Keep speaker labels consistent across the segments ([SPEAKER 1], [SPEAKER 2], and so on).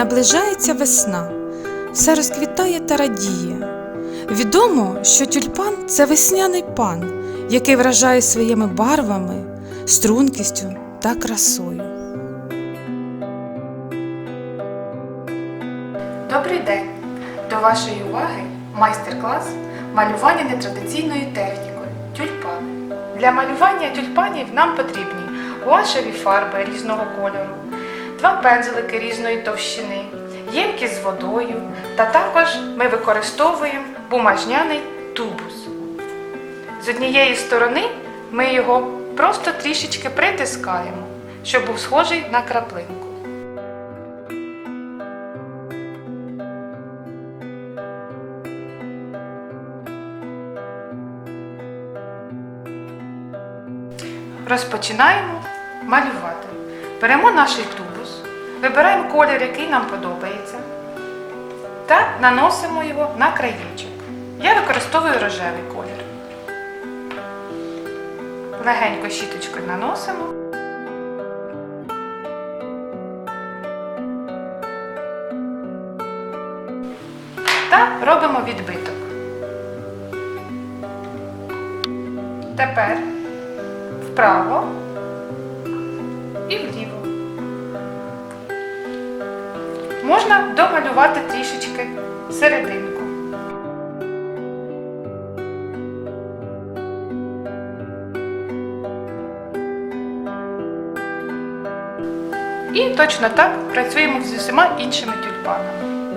[SPEAKER 1] Наближається весна, все розквітає та радіє. Відомо, що тюльпан це весняний пан, який вражає своїми барвами, стрункістю та красою.
[SPEAKER 2] Добрий день! До вашої уваги майстер-клас малювання нетрадиційною технікою тюльпани. Для малювання тюльпанів нам потрібні гуашеві фарби різного кольору, два пензлики різної товщини, ємки з водою та також ми використовуємо бумажняний тубус. З однієї сторони ми його просто трішечки притискаємо, щоб був схожий на краплинку. Розпочинаємо малювати. Беремо наш тубус, вибираємо колір, який нам подобається, та наносимо його на краєчок. Я використовую рожевий колір. Легенько щіточкою наносимо. Та робимо відбиток. Тепер вправо Можна домалювати трішечки серединку. І точно так працюємо з усіма іншими тюльпанами.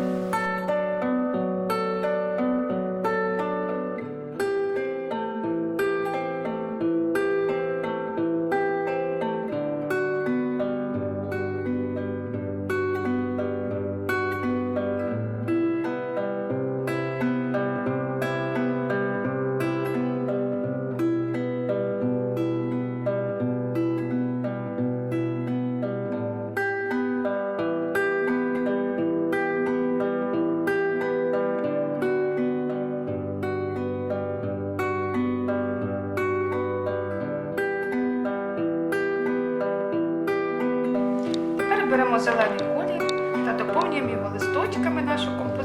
[SPEAKER 2] Беремо зелений колір та доповнюємо його листочками нашу композицію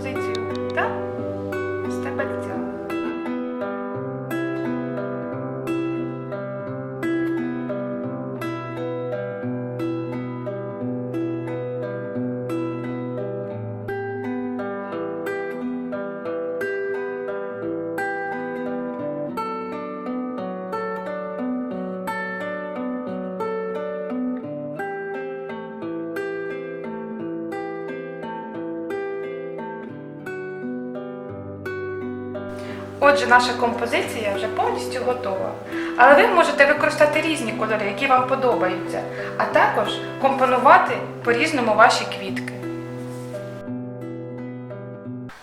[SPEAKER 2] Отже, наша композиція вже повністю готова. Але ви можете використати різні кольори, які вам подобаються, а також компонувати по-різному ваші квітки.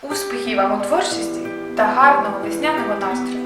[SPEAKER 2] Успіхів вам у творчості та гарного весняного настрою!